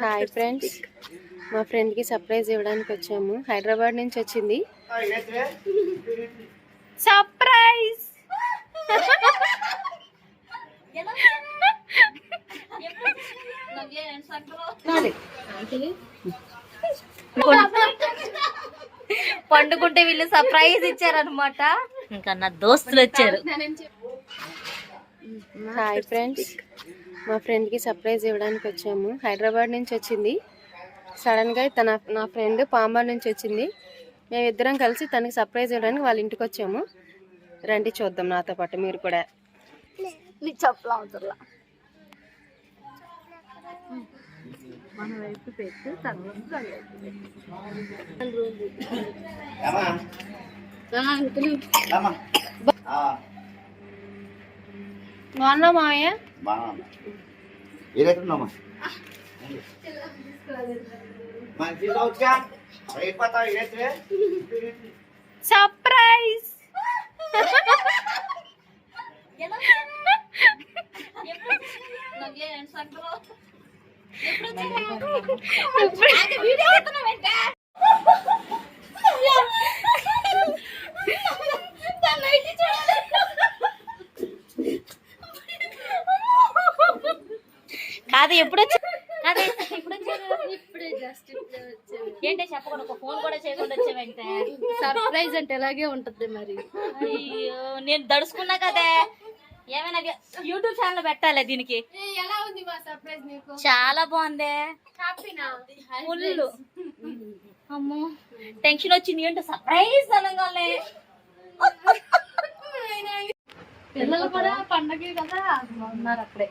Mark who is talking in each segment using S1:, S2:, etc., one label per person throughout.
S1: Hi friends మా ఫ్రెండ్కి surprise ఇవ్వడానికి వచ్చాము. హైదరాబాద్ నుంచి వచ్చింది. సర్ప్రైజ్
S2: పండుకుంటే వీళ్ళు సర్ప్రైజ్ ఇచ్చారనమాట ఇంకా నా దోస్తులు వచ్చారు.
S1: హాయ్ ఫ్రెండ్స్ మా ఫ్రెండ్కి సర్ప్రైజ్ ఇవ్వడానికి వచ్చాము. హైదరాబాద్ నుంచి వచ్చింది. సడన్గా తన నా ఫ్రెండ్ పాంబార్ నుంచి వచ్చింది. మేమిద్దరం కలిసి తనకి సర్ప్రైజ్ ఇవ్వడానికి వాళ్ళ ఇంటికి వచ్చాము. రండి చూద్దాం నాతో పాటు మీరు కూడా.
S2: చెప్పలా అవసరం
S1: మన వైపు పెట్టు బాగున్నా మావయ్య?
S3: ఏదైతున్నామా మంచి చదువుగా అయిపోతావు ఏదైతే
S1: సర్ప్రైజ్.
S2: ఎప్పుడు కాదు ఎప్పుడు వచ్చారు ఇప్పుడే జస్ట్ ఏంటి చెప్పకుండా ఒక ఫోన్ కూడా చేయకుండా వచ్చావంటే?
S1: సర్ప్రైజ్ అంటే ఎలాగే ఉంటుంది మరి?
S2: అయ్యో నేను దడుచుకున్నా కదే. ఏమైనా యూట్యూబ్ ఛానల్ పెట్టాలి దీనికి.
S1: ఎలా ఉంది మా సర్ప్రైజ్ నీకు?
S2: చాలా బాగుంది.
S1: హ్యాపీనా
S2: ఫుల్ అమ్మో టెన్షన్ వచ్చింది. ఏంటో సర్ప్రైజ్ అనగానే?
S1: పిల్లలు కూడా పండగ కదా ఉన్నారు అప్పుడే.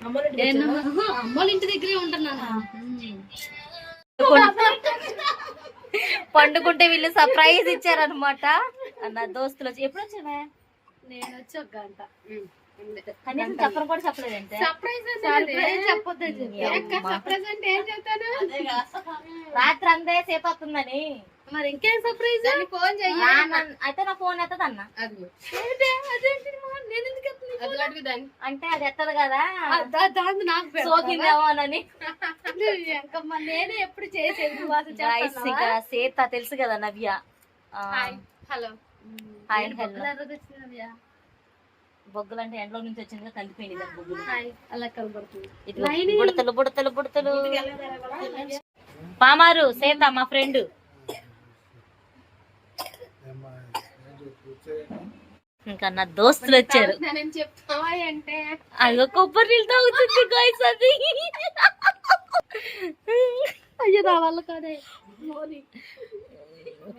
S1: అమ్మోళ్ళ ఇంటి దగ్గరే ఉంటున్నాను
S2: పండుకుంటే వీళ్ళు సర్ప్రైజ్ ఇచ్చారనమాట నా దోస్తులు వచ్చి ఎప్పుడు వచ్చావే?
S1: నేను వచ్చి ఒక గంట.
S2: కనీసం చెప్పను కూడా చెప్పలేదంటే?
S1: సర్ప్రైజ్ చెప్పొద్దు సర్ప్రైజ్ అంటే ఏం చెప్తాను?
S2: రాత్రి అందే సేపు అవుతుందని.
S1: మరి ఇంకేం సర్ప్రైజ్? ఫోన్
S2: నా- నా- అయితే నా ఫోన్ ఎత్తది అన్న
S1: దాన్ని.
S2: అంటే అది ఎత్తదు కదా.
S1: దాన్ని నాకు?
S2: సోకిందేమోనని
S1: నేనే ఎప్పుడు చేసేది?
S2: సీత తెలుసు కదా నవ్య.
S1: హలో.
S2: Hi hello. బొగ్గులు అంటే ఎండలో నుంచి వచ్చింది బొగ్గులు.
S1: హాయ్ అలా కనబడుతుంది.
S2: ఇదిగో బుడతలు బుడతలు బుడతలు. పామారు సీత మా ఫ్రెండ్. ఇంకా నా దోస్తులు వచ్చారు. అదిగో కొబ్బరి నీళ్ళు తాగుతుంది గాయస్ అది.
S1: అయ్యో నా వల్ల కాదే.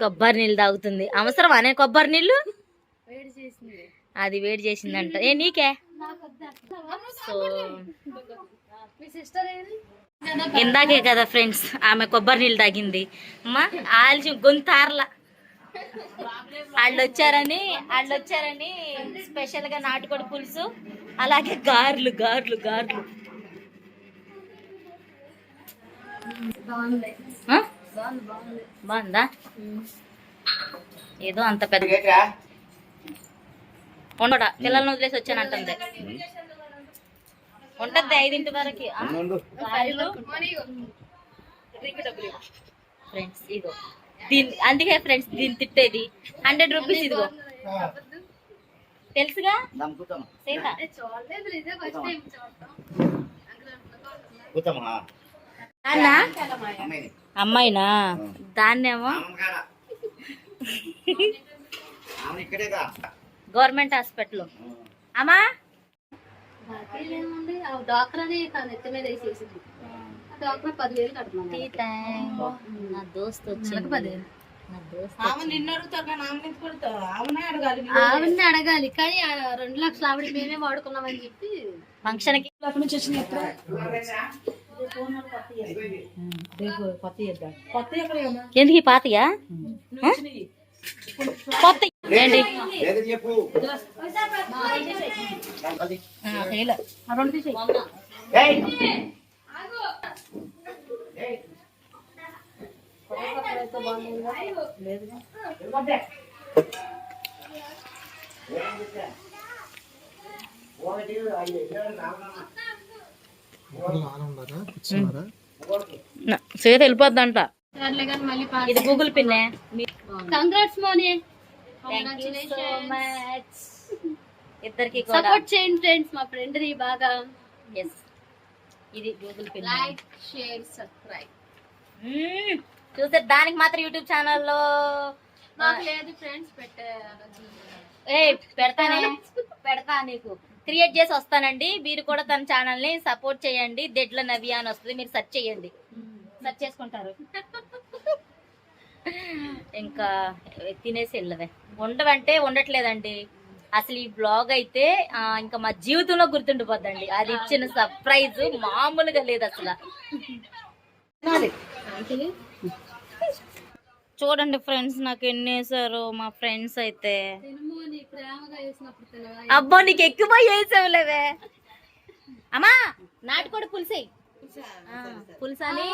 S2: కొబ్బరి నీళ్ళు తాగుతుంది. అవసరం అనే కొబ్బరి నీళ్ళు? అది వేడి చేసిందంట. ఏ నీకే? సో
S1: మీ
S2: ఇందాకే కదా ఫ్రెండ్స్ ఆమె కొబ్బరి నీళ్ళు తాగింది. అమ్మా ఆల్చి గొంతార్ల వాళ్ళు వచ్చారని వాళ్ళు వచ్చారని స్పెషల్గా నాటుకోడి పులుసు అలాగే గార్లు గార్లు గార్లు.
S1: బాగుంది.
S2: ఏదో అంత పెద్ద. ఉండడా పిల్లల్ని వదిలేసి వచ్చానంటుంది ఉంటది ఐదింటి వరకు. ఫ్రెండ్స్ ఇగో దీని అందుకే ఫ్రెండ్స్ దీన్ని తిట్టేది. హండ్రెడ్ రూపీస్ ఇదిగో. తెలుసుగా?
S3: అమ్మాయిని?
S2: దాన్నేమో? గవర్నమెంట్ హాస్పిటల్ అమ్మా?
S1: బాకీలు ఏముంది ఆ డాక్టర్ని తన ఎత్తి మీద వేసేసింది. డాక్టర్ పదివేలు కడుతున్నాను.
S2: నా దోస్త్ వచ్చింది.
S1: పదివేలు.
S2: నా దోస్త్
S1: ఆవిడని అడగాలి. కానీ రెండు లక్షలు ఆవిడ మేమే వాడుకున్నామని చెప్పి
S2: ఫంక్షన్కి ఎందుకు పాతయా? ఆ? కొత్త ఏంటి?
S3: లేదు
S2: సేత వెళ్ళిపోద్దంట. ఇది గూగుల్ పిన్నే
S1: కంగ్రాట్స్ మోని
S2: ఇద్దరికి
S1: సపోర్ట్ చేయండి ఫ్రెండ్స్ మా ఫ్రెండ్ని బాగా.
S2: ఎస్ ఇది Google pin
S1: like share subscribe.
S2: చూస్తే దానికి మాత్రం యూట్యూబ్ ఛానల్లో
S1: నాకు లేదు ఫ్రెండ్స్ పెట్టే
S2: ఏ పెడతానే. పెడతా నీకు. క్రియేట్ చేసి వస్తానండి. మీరు కూడా తన ఛానల్ని సపోర్ట్ చేయండి. దెడ్ల నవ్య అని వస్తుంది. మీరు సెర్చ్ చేయండి. సెర్చ్ చేసుకుంటారు. ఇంకా తినేసి వెళ్ళవే. ఉండవంటే ఉండట్లేదండి. అసలు ఈ బ్లాగ్ అయితే ఇంకా మా జీవితంలో గుర్తుండిపోద్దండి. అది ఇచ్చిన సర్ప్రైజ్ మామూలుగా లేదు అసలు. చూడండి ఫ్రెండ్స్ నాకు ఎన్ని వేసారు మా ఫ్రెండ్స్ అయితే.
S1: ప్రేమగా వేసినప్పుడు తినవా?
S2: అబ్బా నీకు ఎక్కువ వేసావులేవే. అమ్మా నాటుకోడి పులుసే పులుసని.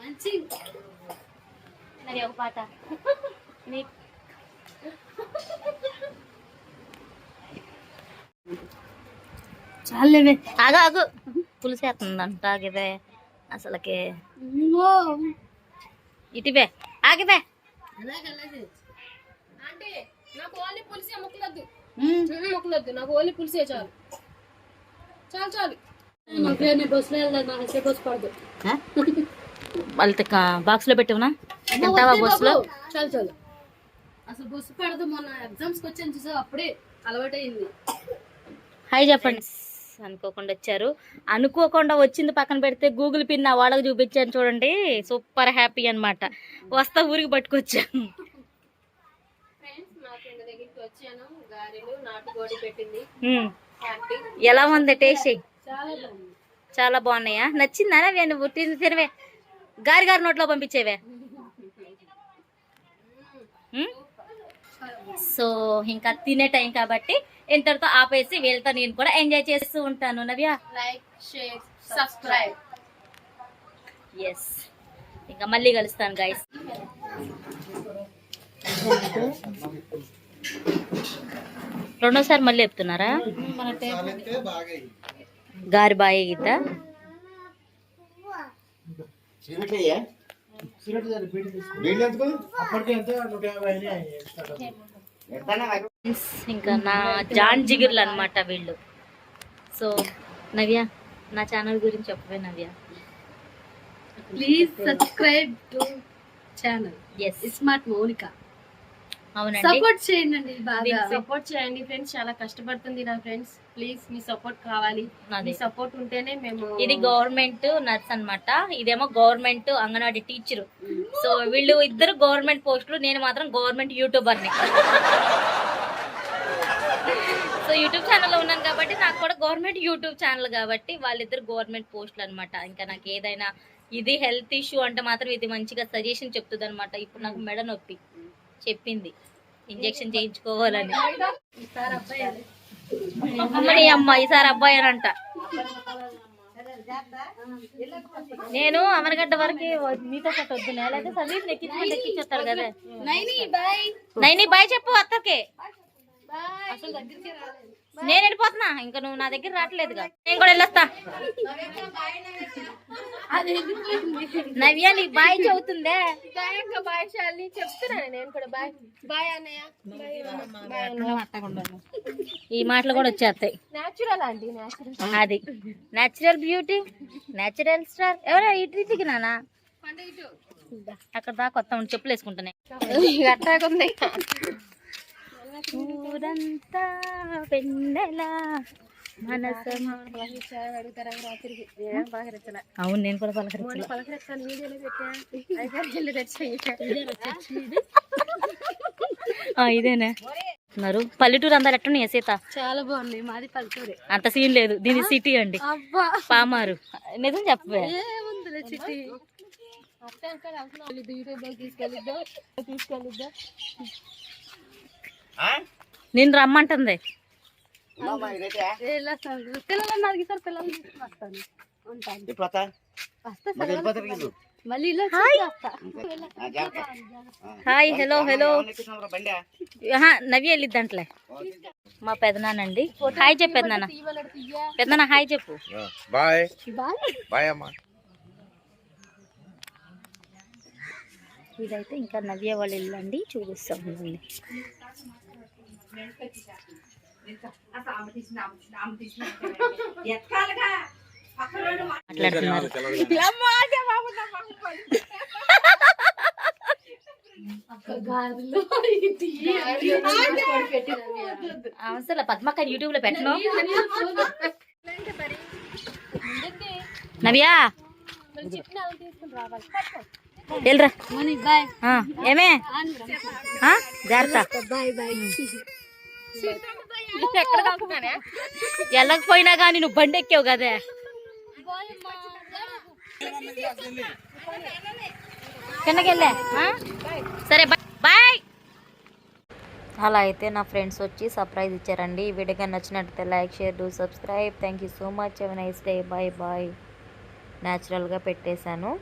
S1: మంచి.
S2: ఒక పాట. నీ
S1: చాలేవే
S2: ఆగు ఆగు. పులిసేస్తుందంట ఆగివే అసలుకి. ఇటువే ఆగివే
S1: అంటే నాకు ఓన్లీ పులిసే ముక్కలొద్దు. ముక్కలొద్దు నాకు ఓన్లీ పులిసే చాలు. చాలు చాలు. బస్సులో
S2: బాక్స్లో పెట్టివనా తింటావా బస్లో
S1: చాలు చాలు. అసలు బస్సు పడదు మొన్న ఎగ్జామ్స్కి వచ్చాను చూసా అప్పుడే అలవాటైంది
S2: హాయ్ చెప్పండి. అనుకోకుండా వచ్చారు. అనుకోకుండా వచ్చింది పక్కన పెడితే గూగుల్ పిన్ నా వాళ్ళకి చూపించాను చూడండి. సూపర్ హ్యాపీ అన్నమాట. వస్తా ఊరికి పట్టుకొచ్చాను. ఎలా ఉంది టేస్ట్
S1: చాలా బాగుంది.
S2: చాలా బాగున్నాయా? నచ్చిందా? నువ్వు తిని తినవే. గారి గారి నోట్లో పంపించేవే? సో ఇంకా తినే టైం కాబట్టి ఇంతటితో ఆపేసి వెళ్తా నేను కూడా ఎంజాయ్ చేస్తూ ఉంటాను. Navya?
S1: Like share subscribe
S2: yes ఇంకా మళ్ళీ కలుస్తాను గైస్ రెండోసారి మళ్ళీ చెప్తున్నారా? గారి బాయ్ గీత.
S3: ఎందుకు? ఎంతనా
S2: Friends, ఇంకా నా జాన్ జిగిర్లు అనమాట వీళ్ళు. సో నవ్య నా ఛానల్ గురించి చెప్పవే Navya.
S1: Please subscribe to channel
S2: yes
S1: smart Mounika
S2: అవునండి.
S1: సపోర్ట్ చేయండి బాగా. సపోర్ట్ చేయండి ఫ్రెండ్స్ చాలా కష్టపడుతుంది నా ఫ్రెండ్స్. ప్లీజ్ మీ సపోర్ట్ కావాలి. మీ సపోర్ట్ ఉంటేనే మేము
S2: ఇది గవర్నమెంట్ నర్స్ అన్నమాట. ఇదేమో గవర్నమెంట్ అంగన్వాడీ టీచర్. సో వీళ్ళు ఇద్దరు గవర్నమెంట్ పోస్టులు నేను మాత్రం గవర్నమెంట్ యూట్యూబర్ని. సో యూట్యూబ్ ఛానల్లో ఉన్నాను కాబట్టి నాకు కూడా గవర్నమెంట్ యూట్యూబ్ ఛానల్ కాబట్టి వాళ్ళిద్దరు గవర్నమెంట్ పోస్టులు అనమాట ఇంకా నాకు ఏదైనా ఇది హెల్త్ ఇష్యూ అంటే మాత్రం ఇది మంచిగా సజెషన్ చెప్తుంది అనమాట ఇప్పుడు నాకు మెడ నొప్పి. చెప్పింది. ఇంజెక్షన్ చేయించుకోవాలని. అమ్మని అమ్మ ఈసారి అబ్బాయి అని అంట. నేను అమరగడ్డ వరకు మీతో కట్ట వద్దు లేకపోతే సందీప్ ఎక్కించుకుంటే ఎక్కించేస్తాడు కదా.
S1: నైని బాయ్.
S2: చెప్పు అత్తకి.
S1: అసలు దగ్గరికి రాలేదు.
S2: నేను వెళ్ళిపోతున్నా. ఇంకా నువ్వు నా దగ్గర రావట్లేదుగా. నేను కూడా వెళ్ళొస్తా. నవ్య నీకు బాయ్ చెబుతుందే
S1: బాయ్ చెప్తున్నాను నేను కూడా. బాయ్. బాయ్ అన్నయ్య. బాయ్ అన్నయ్య.
S2: ఈ మాటలు కూడా వచ్చేస్తాయి.
S1: న్యాచురల్ అండి
S2: అది. నేచురల్ బ్యూటీ నేచురల్ స్టార్ ఎవరో? ఇటు నానా?
S1: పండుగ ఇటు.
S2: అక్కడ దాకా కొత్త చెప్పులు వేసుకుంటున్నాయి. ఊరంతా వెన్నెల. అవును నేను కూడా పలకరించాను ఇదేనే? ఉన్నారు పల్లెటూరు అందరు ఎట్టున్నాయి సీత
S1: చాలా బాగుంది మాది పల్లెటూరే.
S2: అంత సీన్ లేదు. దీని సిటీ అండి. పామారు. నిజం
S1: లో తీసుకెళ్ళిద్దా తీసుకెళ్ళిద్దా.
S2: నేను రమ్మంటుంది. హాయ్. Hello hello. నవ్య వెళ్ళిద్దంట్లే. మా పెదనానండి హాయ్ చెప్పు పెదనాన్న. పెదనాన్న హాయ్ చెప్పు.
S4: బాయ్. బాయ్ అమ్మా.
S2: ఇదైతే ఇంకా నవ్య వాళ్ళ ఇల్లు అండి. చూపిస్తాం మిమ్మల్ని. మాట్లాడుతున్నారు అవసరం పద్మక్క యూట్యూబ్లో పెట్టను. నవ్యా? వెళ్ళరా ఏమే జాగ్రత్త వెళ్ళకపోయినా కానీ నువ్వు బండి ఎక్కావు కదే కిందకి వెళ్ళే ఆ? సరే బాయ్ బాయ్ అలా అయితే నా ఫ్రెండ్స్ వచ్చి సర్ప్రైజ్ ఇచ్చారండి ఈ వీడియో కానీ నచ్చినట్లయితే like share do subscribe thank you so much have nice day bye bye న్యాచురల్గా పెట్టేశాను